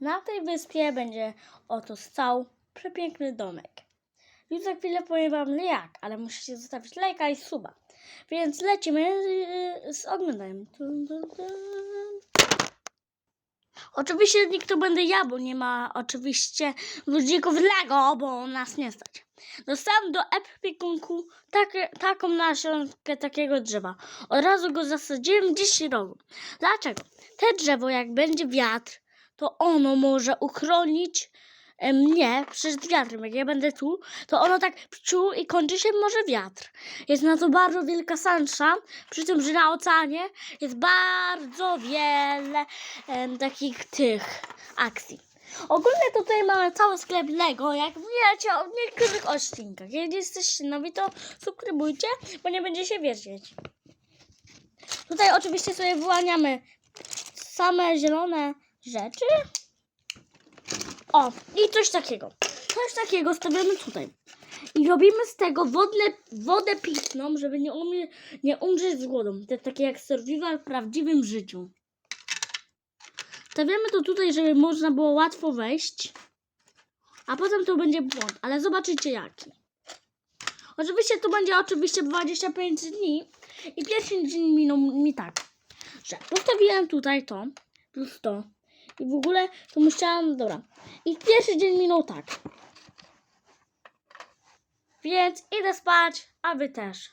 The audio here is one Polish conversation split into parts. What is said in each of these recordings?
Na tej wyspie będzie oto stał przepiękny domek. Już za chwilę powiem wam jak, ale musicie zostawić lajka i suba. Więc lecimy yy, z oglądaniem. Oczywiście nikt to będę ja, bo nie ma oczywiście ludzików Lego, bo nas nie stać. Dostałam do epikunku takie, taką nasionkę takiego drzewa. Od razu go zasadziłem gdzieś w rogu. Dlaczego? Te drzewo, jak będzie wiatr, to ono może uchronić e, mnie przed wiatrem. Jak ja będę tu, to ono tak pciu i kończy się może wiatr. Jest na to bardzo wielka szansa, przy tym, że na oceanie jest bardzo wiele em, takich tych akcji. Ogólnie tutaj mamy cały sklep Lego, jak wiecie w niektórych odcinkach. Jeśli jesteście nowi, to subskrybujcie, bo nie będzie się wiedzieć. Tutaj oczywiście sobie wyłaniamy same zielone rzeczy. O, i coś takiego. Coś takiego stawiamy tutaj. I robimy z tego wodne, wodę pitną, żeby nie, umie, nie umrzeć z głodu. To jest takie jak survival w prawdziwym życiu. Stawiamy to tutaj, żeby można było łatwo wejść. A potem to będzie błąd, ale zobaczycie jaki. Oczywiście to będzie oczywiście 25 dni. I pierwszy dzień minął mi tak, że postawiłem tutaj to, plus to. I w ogóle to musiałam, dobra. I pierwszy dzień minął tak. Więc idę spać, a wy też.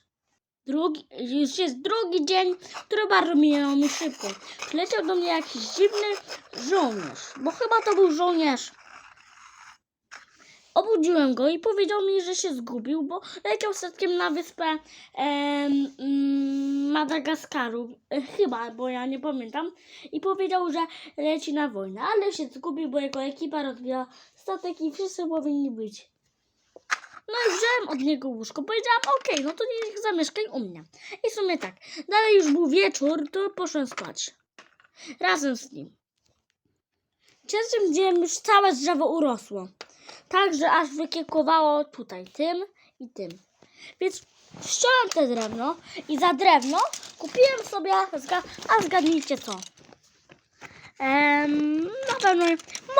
Drugi, już jest drugi dzień, który bardzo minął mi szybko. Przyleciał do mnie jakiś dziwny żołnierz, bo chyba to był żołnierz. Obudziłem go i powiedział mi, że się zgubił, bo leciał statkiem na wyspę mm, Madagaskaru. E, chyba, bo ja nie pamiętam. I powiedział, że leci na wojnę, ale się zgubił, bo jego ekipa rozbiła statek i wszyscy powinni być. No i wziąłem od niego łóżko. Powiedziałam, okej, no to niech zamieszkaj u mnie. I w sumie tak. Dalej już był wieczór, to poszłem spać. Razem z nim. Trzecim dniem już całe drzewo urosło. Tak, że aż wykiełkowało tutaj tym i tym. Więc ściąłem te drewno i za drewno kupiłem sobie, a zgadnijcie co? Em, na pewno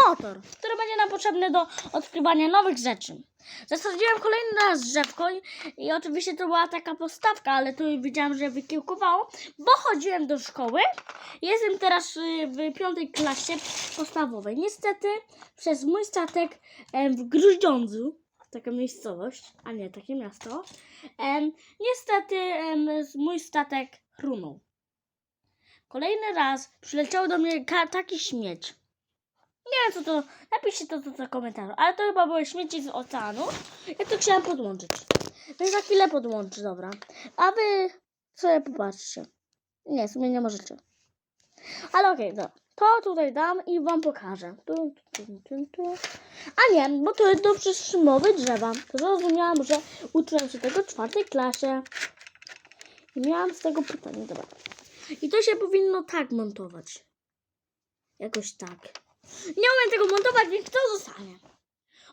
motor, który będzie nam potrzebny do odkrywania nowych rzeczy. Zasadziłem kolejny raz drzewko i, i oczywiście to była taka postawka, ale tu widziałam, że wykiełkowało, bo chodziłem do szkoły. Jestem teraz y, w piątej klasie podstawowej. Niestety przez mój statek w Gruździądzu, taka miejscowość, a nie takie miasto, niestety mój statek runął. Kolejny raz przyleciał do mnie taki śmieć. Nie wiem co to, napiszcie to, to w komentarzu, ale to chyba były śmieci z oceanu. Ja to chciałam podłączyć. Więc za chwilę podłączę, dobra. A wy sobie popatrzcie. Nie, w sumie nie możecie. Ale okej, dobra. To tutaj dam i wam pokażę. Tu, tu, tu, tu. A nie, bo to jest do przytrzymowy drzewa. To zrozumiałam, że uczyłam się tego w czwartej klasie. I miałam z tego pytanie, dobra. I to się powinno tak montować. Jakoś tak. Nie umiem tego montować, więc to zostanie.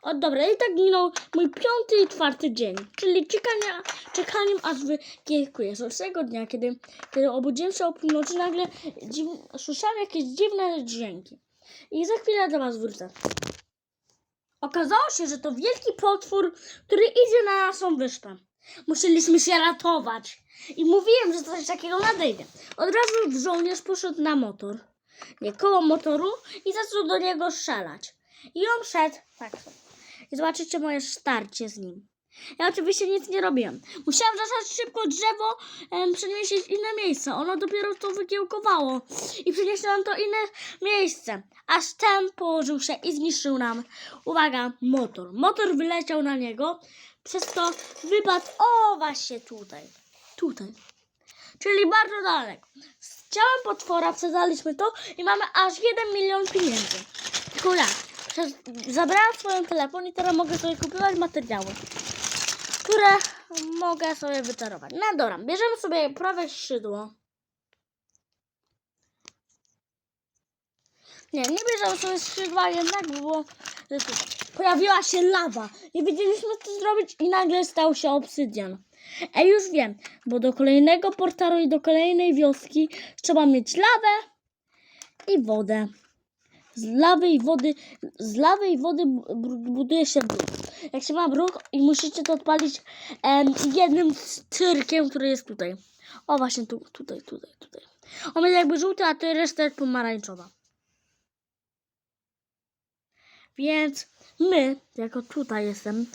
O dobra, i tak minął mój piąty i czwarty dzień, czyli czekania, czekaniem aż wykiełkuje. Z tego dnia, kiedy, kiedy obudziłem się o północy, nagle dziw, słyszałem jakieś dziwne dźwięki. I za chwilę do was wrócę. Okazało się, że to wielki potwór, który idzie na naszą wyspę. Musieliśmy się ratować. I mówiłem, że coś takiego nadejdzie. Od razu żołnierz poszedł na motor nie koło motoru i zaczął do niego strzelać. I on szedł tak. I zobaczycie moje starcie z nim. Ja oczywiście nic nie robiłem. Musiałam zasać szybko drzewo, em, przenieść inne miejsce. Ono dopiero to wykiełkowało. I przenieśliłam to inne miejsce. Aż ten położył się i zniszczył nam, uwaga, motor. Motor wyleciał na niego, przez to wypadł, o właśnie tutaj. Tutaj. Czyli bardzo daleko. Z ciałem potwora przedaliśmy to i mamy aż 1 milion pieniędzy. Tylko ja zabrałam swoją telefon i teraz mogę sobie kupować materiały, które mogę sobie wyczarować. No bierzemy sobie prawe szydło. Nie, nie bierzemy sobie skrzydła jednak, bo pojawiła się lawa i wiedzieliśmy co zrobić i nagle stał się obsydian. Ej, już wiem, bo do kolejnego portalu i do kolejnej wioski trzeba mieć lawę i wodę. z lawy i wody, z lawy i wody bu- bu- buduje się bruk. Jak się ma bruk i musicie to odpalić em, jednym cyrkiem, który jest tutaj. O właśnie tu, tutaj, tutaj, tutaj. On jest jakby żółty, a to reszta jest pomarańczowa. Więc my, jako tutaj jestem,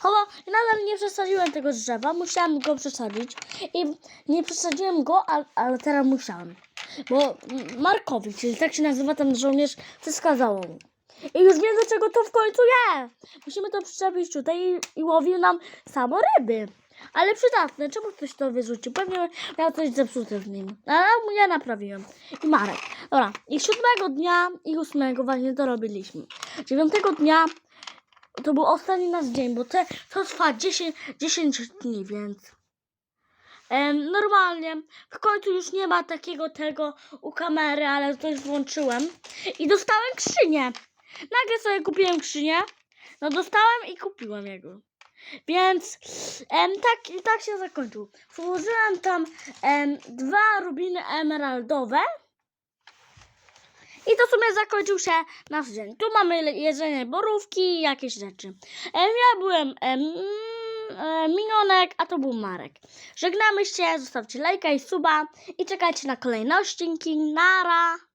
Chowa, nadal nie przesadziłem tego drzewa, musiałam go przesadzić i nie przesadziłem go, ale, ale teraz musiałem. Bo Markowi, czyli tak się nazywa ten żołnierz, wskazało mu. I już wiem, do czego to w końcu jest. Musimy to przyczepić tutaj i, i łowił nam samo ryby. Ale przydatne, czemu ktoś to wyrzucił? Pewnie miał coś zepsute w nim. Ale ja naprawiłem. I Marek. Dobra, i siódmego dnia i ósmego właśnie to robiliśmy. Dziewiątego dnia to był ostatni nasz dzień, bo te, to trwa 10, 10 dni, więc normalnie w końcu już nie ma takiego tego u kamery, ale już włączyłem i dostałem skrzynię. Nagle sobie kupiłem skrzynię, no dostałem i kupiłem jego. Więc em, tak, i tak się zakończył. Włożyłem tam em, dwa rubiny emeraldowe i to w sumie zakończył się nasz dzień. Tu mamy jedzenie borówki i jakieś rzeczy. Em, ja byłem em, e, Minionek, a to był Marek. Żegnamy się, zostawcie lajka i suba i czekajcie na kolejne odcinki. Nara!